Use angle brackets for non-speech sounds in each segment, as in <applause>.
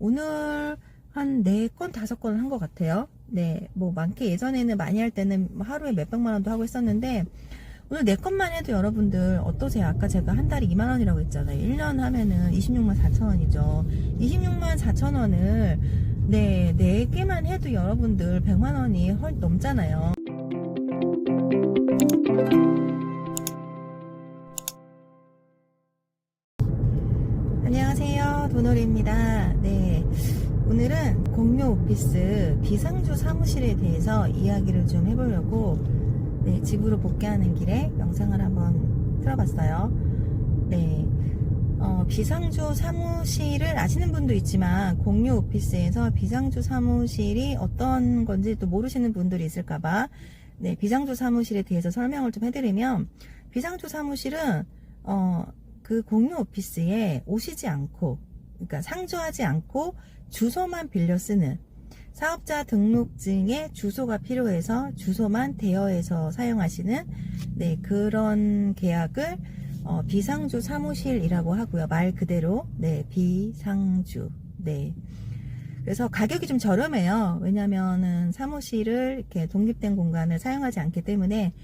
오늘 한 4건, 5건을 한것 같아요. 네, 뭐 많게 예전에는 많이 할 때는 뭐 하루에 몇백만 원도 하고 있었는데 오늘 4건만 해도 여러분들 어떠세요? 아까 제가 한 달에 2만 원이라고 했잖아요. 1년 하면은 26만 4천 원이죠. 26만 4천 원을 네, 4개만 해도 여러분들 100만 원이 헐 넘잖아요. 안녕하세요. 도놀이입니다. 네. 오늘은 공유 오피스 비상주 사무실에 대해서 이야기를 좀 해보려고 네, 집으로 복귀하는 길에 영상을 한번 틀어봤어요. 네. 어, 비상주 사무실을 아시는 분도 있지만 공유 오피스에서 비상주 사무실이 어떤 건지 또 모르시는 분들이 있을까봐 네, 비상주 사무실에 대해서 설명을 좀 해드리면 비상주 사무실은 어, 그 공유 오피스에 오시지 않고 그러니까 상주하지 않고 주소만 빌려 쓰는 사업자 등록증에 주소가 필요해서 주소만 대여해서 사용하시는 네, 그런 계약을 어, 비상주 사무실이라고 하고요. 말 그대로 네, 비상주. 네. 그래서 가격이 좀 저렴해요. 왜냐면은 사무실을 이렇게 독립된 공간을 사용하지 않기 때문에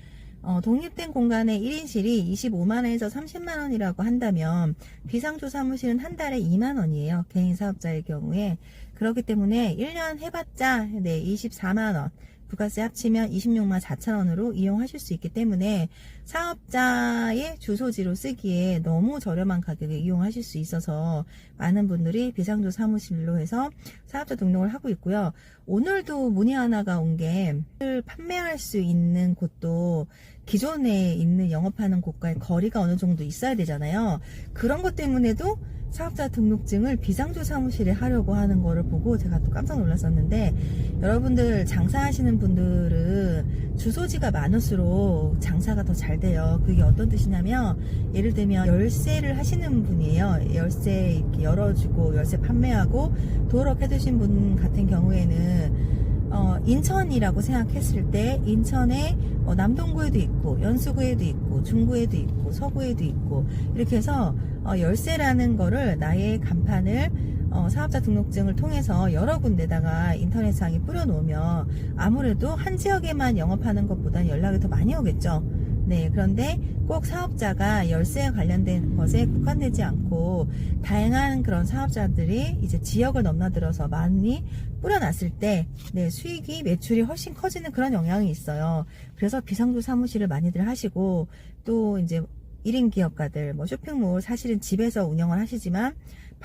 어, 독립된 공간의 1인실이 25만원에서 30만원이라고 한다면 비상조 사무실은 한 달에 2만원이에요. 개인 사업자의 경우에. 그렇기 때문에 1년 해봤자 네, 24만원. 부가세 합치면 26만 4천 원으로 이용하실 수 있기 때문에 사업자의 주소지로 쓰기에 너무 저렴한 가격에 이용하실 수 있어서 많은 분들이 비상조 사무실로 해서 사업자 등록을 하고 있고요. 오늘도 문의 하나가 온 게 판매할 수 있는 곳도 기존에 있는 영업하는 곳과의 거리가 어느 정도 있어야 되잖아요. 그런 것 때문에도 사업자 등록증을 비상조 사무실에 하려고 하는 거를 보고 제가 또 깜짝 놀랐었는데 여러분들 장사하시는 분들은 주소지가 많을수록 장사가 더 잘 돼요. 그게 어떤 뜻이냐면 예를 들면 열쇠를 하시는 분이에요. 열쇠 이렇게 열어주고 열쇠 판매하고 도어록 해두신 분 같은 경우에는 어, 인천이라고 생각했을 때 인천에 어, 남동구에도 있고 연수구에도 있고 중구에도 있고 서구에도 있고 이렇게 해서 어, 열쇠라는 거를 나의 간판을 어, 사업자 등록증을 통해서 여러 군데다가 인터넷상에 뿌려놓으면 아무래도 한 지역에만 영업하는 것보다는 연락이 더 많이 오겠죠. 네, 그런데 꼭 사업자가 열쇠에 관련된 것에 국한되지 않고 다양한 그런 사업자들이 이제 지역을 넘나들어서 많이 뿌려놨을 때 네, 수익이 매출이 훨씬 커지는 그런 영향이 있어요. 그래서 비상조 사무실을 많이들 하시고 또 이제 1인 기업가들 뭐 쇼핑몰 사실은 집에서 운영을 하시지만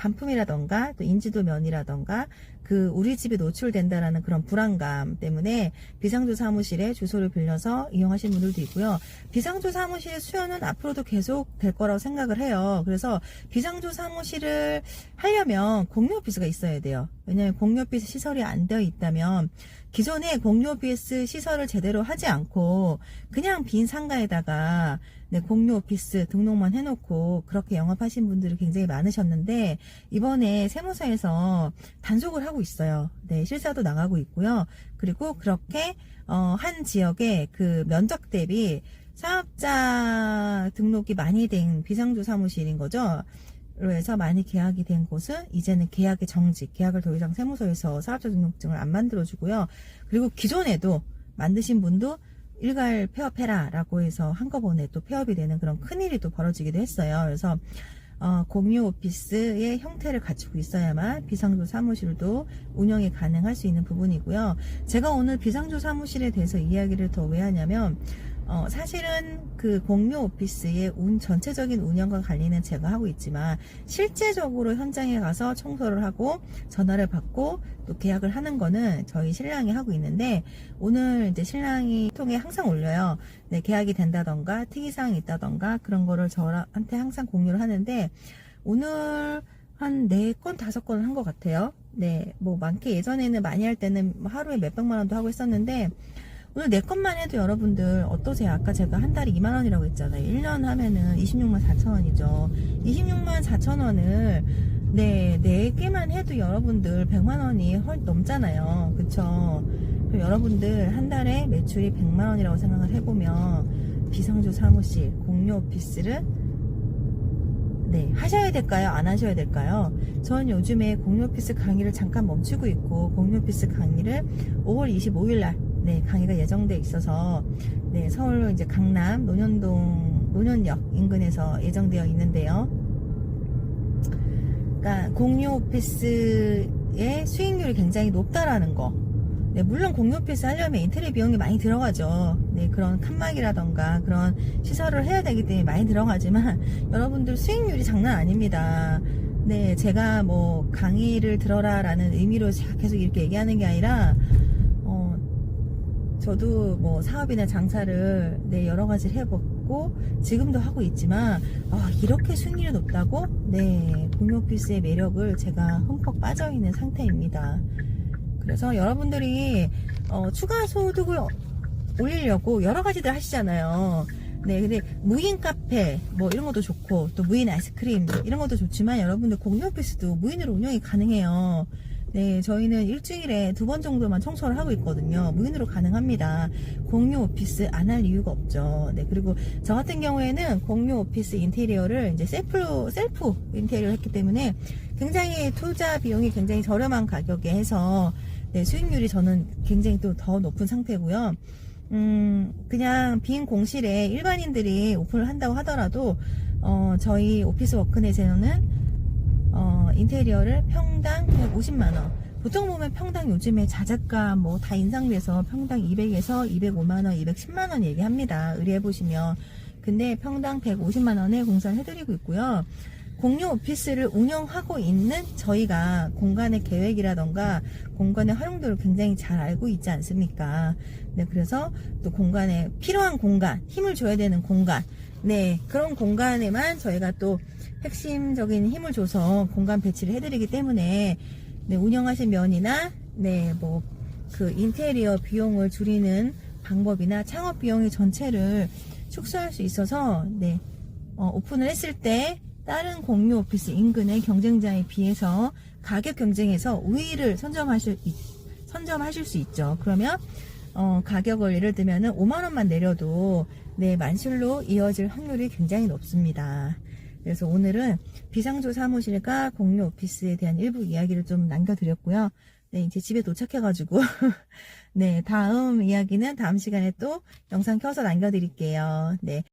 반품이라던가 또 인지도 면이라던가 그 우리 집에 노출된다라는 그런 불안감 때문에 비상조 사무실에 주소를 빌려서 이용하시는 분들도 있고요. 비상조 사무실 수요는 앞으로도 계속 될 거라고 생각을 해요. 그래서 비상조 사무실을 하려면 공유 오피스가 있어야 돼요. 왜냐하면 공유 오피스 시설이 안 되어 있다면 기존에 공유 오피스 시설을 제대로 하지 않고 그냥 빈 상가에다가 네, 공유 오피스 등록만 해놓고 그렇게 영업하신 분들이 굉장히 많으셨는데 이번에 세무서에서 단속을 하고 있어요. 네, 실사도 나가고 있고요. 그리고 그렇게 어, 한 지역의 그 면적 대비 사업자 등록이 많이 된 비상조 사무실인 거죠. 로 해서 많이 계약이 된 곳은 이제는 계약의 정직, 계약을 더 이상 세무서에서 사업자 등록증을 안 만들어주고요. 그리고 기존에도 만드신 분도 일괄 폐업해라 라고 해서 한꺼번에 또 폐업이 되는 그런 큰일이 또 벌어지기도 했어요. 그래서 어, 공유 오피스의 형태를 갖추고 있어야만 비상조 사무실도 운영이 가능할 수 있는 부분이고요. 제가 오늘 비상조 사무실에 대해서 이야기를 더 왜 하냐면 어, 사실은 그 공유 오피스의 운, 전체적인 운영과 관리는 제가 하고 있지만 실제적으로 현장에 가서 청소를 하고 전화를 받고 또 계약을 하는 거는 저희 신랑이 하고 있는데 오늘 이제 신랑이 통해 항상 올려요. 네, 계약이 된다던가 특이사항이 있다던가 그런 거를 저한테 항상 공유를 하는데 오늘 한 4건, 5건을 한 것 같아요. 네, 뭐 많게 예전에는 많이 할 때는 하루에 몇 백만 원도 하고 있었는데 오늘 내 것만 해도 여러분들 어떠세요? 아까 제가 한 달에 2만 원이라고 했잖아요. 1년 하면은 26만 4천 원이죠. 26만 4천 원을 네, 4개만 해도 여러분들 100만 원이 헐 넘잖아요. 그쵸? 여러분들 한 달에 매출이 100만 원이라고 생각을 해보면 비상조 사무실, 공유 오피스를 네, 하셔야 될까요? 안 하셔야 될까요? 전 요즘에 공유 오피스 강의를 잠깐 멈추고 있고 공유 오피스 강의를 5월 25일 날 네, 강의가 예정돼 있어서 네, 서울 이제 강남 논현동 논현역 인근에서 예정되어 있는데요. 그러니까 공유 오피스의 수익률이 굉장히 높다라는 거. 네, 물론 공유 오피스 하려면 인테리어 비용이 많이 들어가죠. 네, 그런 칸막이라던가 그런 시설을 해야 되기 때문에 많이 들어가지만 <laughs> 여러분들 수익률이 장난 아닙니다. 네, 제가 뭐 강의를 들어라라는 의미로 계속 이렇게 얘기하는 게 아니라 어, 저도 뭐 사업이나 장사를 네, 여러 가지를 해봤고 지금도 하고 있지만 아, 이렇게 수익률이 높다고? 네, 공유 오피스의 매력을 제가 흠뻑 빠져 있는 상태입니다. 그래서 여러분들이 어, 추가 소득을 올리려고 여러 가지들 하시잖아요. 네, 근데 무인 카페 뭐 이런 것도 좋고 또 무인 아이스크림 이런 것도 좋지만 여러분들 공유 오피스도 무인으로 운영이 가능해요. 네, 저희는 일주일에 두 번 정도만 청소를 하고 있거든요. 무인으로 가능합니다. 공유 오피스 안 할 이유가 없죠. 네, 그리고 저 같은 경우에는 공유 오피스 인테리어를 이제 셀프로, 셀프 인테리어를 했기 때문에 굉장히 투자 비용이 굉장히 저렴한 가격에 해서 네, 수익률이 저는 굉장히 또 더 높은 상태고요. 음, 그냥 빈 공실에 일반인들이 오픈을 한다고 하더라도, 어, 저희 오피스 워크넷에는 어, 인테리어를 평당 150만원. 보통 보면 평당 요즘에 자작가 뭐 다 인상돼서 평당 200에서 205만원, 210만원 얘기합니다. 의뢰해 보시면. 근데 평당 150만원에 공사를 해드리고 있고요. 공유 오피스를 운영하고 있는 저희가 공간의 계획이라던가 공간의 활용도를 굉장히 잘 알고 있지 않습니까? 네, 그래서 또 공간에 필요한 공간, 힘을 줘야 되는 공간, 네, 그런 공간에만 저희가 또 핵심적인 힘을 줘서 공간 배치를 해드리기 때문에 네, 운영하신 면이나 네, 뭐 그 인테리어 비용을 줄이는 방법이나 창업 비용의 전체를 축소할 수 있어서 네, 어, 오픈을 했을 때 다른 공유 오피스 인근의 경쟁자에 비해서 가격 경쟁에서 우위를 선점하실, 이- 선점하실 수 있죠. 그러면 어, 가격을 예를 들면 은 5만 원만 내려도 네, 만실로 이어질 확률이 굉장히 높습니다. 그래서 오늘은 비상조 사무실과 공유 오피스에 대한 일부 이야기를 좀 남겨드렸고요. 네, 이제 집에 도착해가지고 <laughs> 네, 다음 이야기는 다음 시간에 또 영상 켜서 남겨드릴게요. 네.